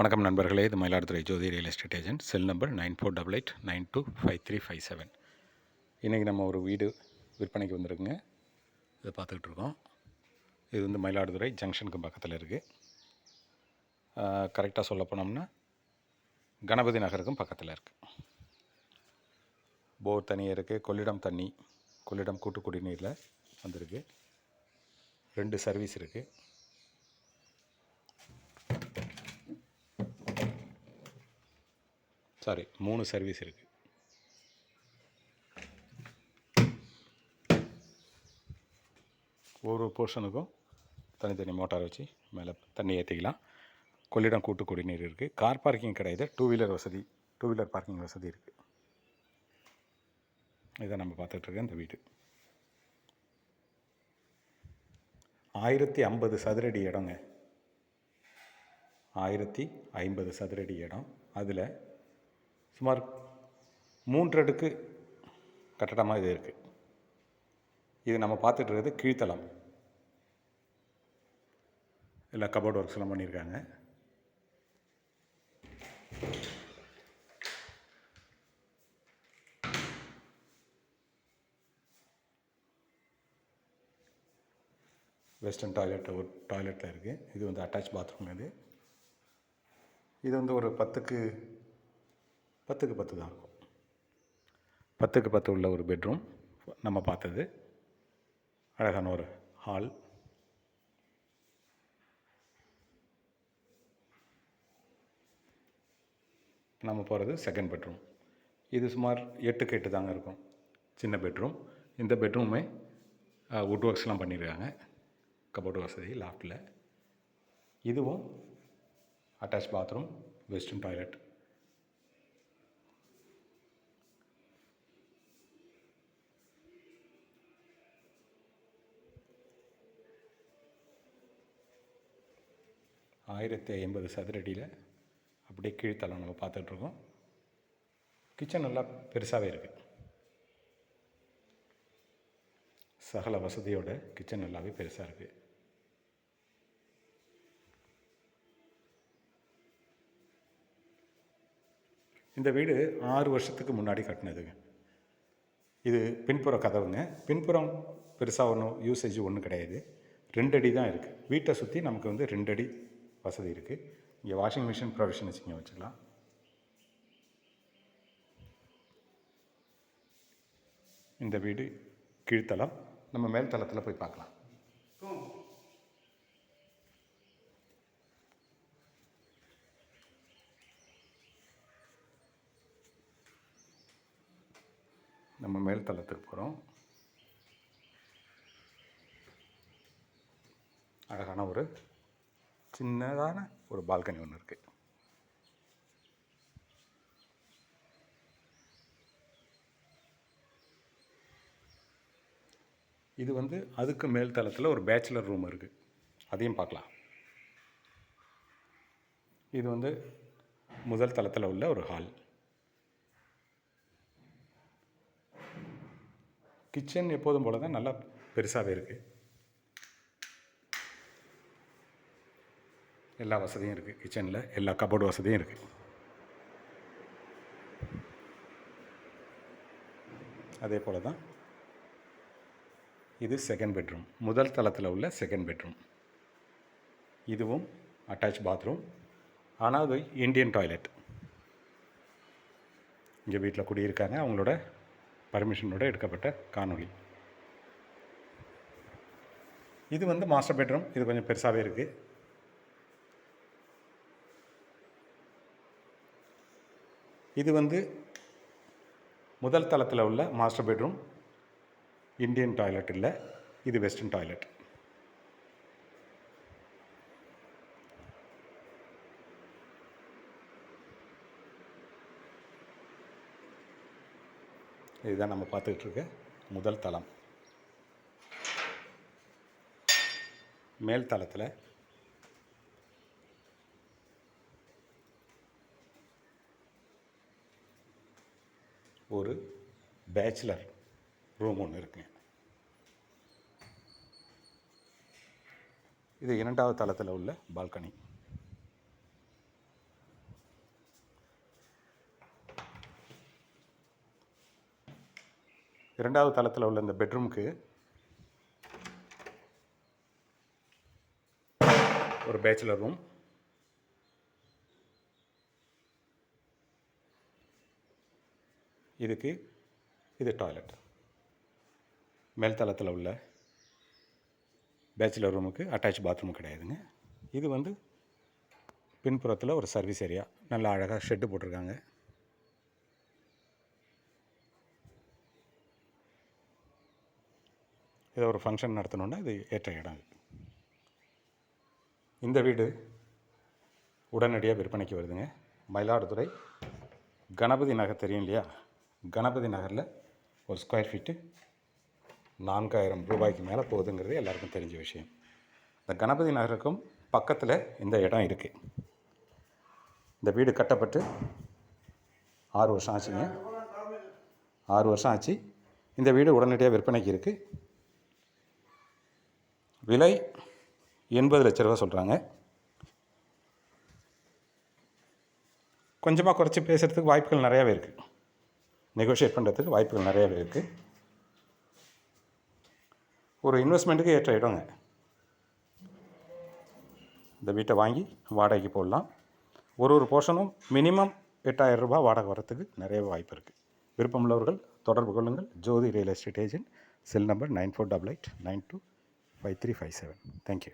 வணக்கம் நண்பர்களே இது Mayiladuthurai Jothi real estate agent. Cell number nine four double eight nine two five three five seven. இன்றைக்கி நம்ம ஒரு வீடு விற்பனைக்கு வந்திருக்குங்க. இதை பார்த்துக்கிட்டு இருக்கோம். இது வந்து மயிலாடுதுறை ஜங்ஷனுக்கு பக்கத்தில் இருக்குது கரெக்டாக சொல்ல போனோம்னா கணபதி நகருக்கும் பக்கத்தில் இருக்குது போர் தனியாக இருக்குது கொள்ளிடம் தண்ணி கொள்ளிடம் கூட்டு குடிநீரில் வந்திருக்கு. ரெண்டு சர்வீஸ் இருக்குது சாரி மூணு சர்வீஸ் இருக்குது ஒவ்வொரு போர்ஷனுக்கும் தனித்தனி மோட்டார் வச்சு மேலே தண்ணி ஏற்றிக்கலாம் கொள்ளிடம் கூட்டு குடிநீர் இருக்குது கார் பார்க்கிங் கிடையாது. டூ வீலர் வசதி டூ வீலர் பார்க்கிங் வசதி இருக்குது இதை நம்ம பார்த்துட்ருக்கேன் இந்த வீடு. ஆயிரத்தி ஐம்பது சதுரடி இடங்க. ஆயிரத்தி ஐம்பது சதுரடி இடம். அதில் சுமார் மூன்று அடுக்கு கட்டடமாக இது இருக்குது இது நம்ம பார்த்துட்டு இருக்கிறது கீழ்த்தளம். இல்லை கபோர்ட் ஒர்க்ஸ் எல்லாம் பண்ணியிருக்காங்க. வெஸ்டர்ன் டாய்லெட் ஒரு டாய்லெட்டில் இருக்குது இது வந்து அட்டாச் பாத்ரூம் இது இது வந்து ஒரு பத்துக்கு பத்துக்கு பத்து தான் இருக்கும். பத்துக்கு பத்து உள்ள ஒரு பெட்ரூம் நம்ம பார்த்தது. அழகான ஒரு ஹால் நம்ம போகிறது செகண்ட் பெட்ரூம் இது சுமார் எட்டுக்கு எட்டு தாங்க இருக்கும். சின்ன பெட்ரூம் இந்த பெட்ரூமே வுட் ஒர்க்ஸ்லாம் பண்ணியிருக்காங்க கபோர்டு வசதி லாஃப்டில் இதுவும் அட்டாச் பாத்ரூம் வெஸ்டர்ன் டாய்லெட் ஆயிரத்தி ஐம்பது சதுரடியில் அப்படியே கீழ்த்தளம் நம்ம பார்த்துட்ருக்கோம். கிச்சன் நல்லா பெருசாகவே இருக்குது சகல வசதியோட கிச்சன் நல்லாவே பெருசாக இருக்குது இந்த வீடு ஆறு வருஷத்துக்கு முன்னாடி கட்டினதுங்க. இது பின்புற கதவுங்க. பின்புறம் பெருசாக ஒன்றும் யூசேஜ் ஒன்றும் கிடையாது. ரெண்டு அடி தான் இருக்குது வீட்டை சுற்றி நமக்கு வந்து ரெண்டு அடி வசதி இருக்குது இங்கே வாஷிங் மிஷின் ப்ரொவிஷன் வச்சுங்க வச்சுக்கலாம். இந்த வீடு கீழ்த்தளம். நம்ம மேல் தளத்தில் போய் பார்க்கலாம். நம்ம மேல் தளத்துக்கு போகிறோம் அழகான ஒரு சின்னதான ஒரு பால்கனி ஒன்று இருக்குது இது வந்து அதுக்கு மேல் தளத்தில் ஒரு பேச்சுலர் ரூம் இருக்குது அதையும் பார்க்கலாம். இது வந்து முதல் தளத்தில் உள்ள ஒரு ஹால் கிச்சன் எப்போதும் போல தான் நல்லா பெருசாகவே இருக்குது எல்லா வசதியும் இருக்குது கிச்சனில் எல்லா கபோர்டு வசதியும் இருக்குது அதே போல் தான் இது செகண்ட் பெட்ரூம் முதல் தளத்தில் உள்ள செகண்ட் பெட்ரூம் இதுவும் அட்டாச் பாத்ரூம் ஆனால் அது இண்டியன் டாய்லெட் இங்கே வீட்டில் குடியிருக்காங்க. அவங்களோட பர்மிஷனோட எடுக்கப்பட்ட காணொளி. இது வந்து மாஸ்டர் பெட்ரூம் இது கொஞ்சம் பெருசாகவே இருக்குது இது வந்து முதல் தளத்தில் உள்ள மாஸ்டர் பெட்ரூம் இந்தியன் டாய்லெட் இல்லை. இது வெஸ்டர்ன் டாய்லெட் இதுதான் நம்ம பார்த்துக்கிட்டு இருக்க முதல் தளம். மேல் தளத்தில் ஒரு பேச்சுலர் ரூம் ஒன்று இருக்குங்க இது இரண்டாவது தளத்தில் உள்ள பால்கனி இரண்டாவது தளத்தில் உள்ள இந்த பெட்ரூமுக்கு ஒரு பேச்சுலர் ரூம் இதுக்கு இது டாய்லெட் மேல்தளத்தில் உள்ள பேச்சுலர் ரூமுக்கு அட்டாச் பாத்ரூம் கிடையாதுங்க. இது வந்து பின்புறத்தில் ஒரு சர்வீஸ் ஏரியா நல்லா அழகாக ஷெட்டு போட்டிருக்காங்க. ஏதோ ஒரு ஃபங்க்ஷன் நடத்தணுன்னா இது ஏற்ற இடம் இந்த வீடு உடனடியாக விற்பனைக்கு வருதுங்க. மயிலாடுதுறை கணபதி நகர் தெரியும் இல்லையா? கணபதி நகரில் ஒரு ஸ்கொயர் ஃபீட்டு நான்காயிரம் ரூபாய்க்கு மேலே போகுதுங்கிறது எல்லாருக்கும் தெரிஞ்ச விஷயம். இந்த கணபதி நகருக்கும் பக்கத்தில் இந்த இடம் இருக்குது இந்த வீடு கட்டப்பட்டு ஆறு வருஷம் ஆச்சுங்க. ஆறு வருஷம் ஆச்சு. இந்த வீடு உடனடியாக விற்பனைக்கு இருக்குது விலை எண்பது லட்ச ரூபா சொல்கிறாங்க கொஞ்சமாக குறைச்சி பேசுகிறதுக்கு வாய்ப்புகள் நிறையாவே இருக்குது நெகோஷியேட் பண்ணுறதுக்கு வாய்ப்புகள் நிறையாவே இருக்குது ஒரு இன்வெஸ்ட்மெண்ட்டுக்கு ஏற்ற இடங்க. இந்த வீட்டை வாங்கி வாடகைக்கு போடலாம். ஒரு ஒரு போர்ஷனும் மினிமம் எட்டாயிரம் ரூபாய் வாடகை வரத்துக்கு நிறைய வாய்ப்பு இருக்குது விருப்பமுள்ளவர்கள் தொடர்பு கொள்ளுங்கள். Jothi real estate agent cell number nine four double eight nine two five three five seven thank you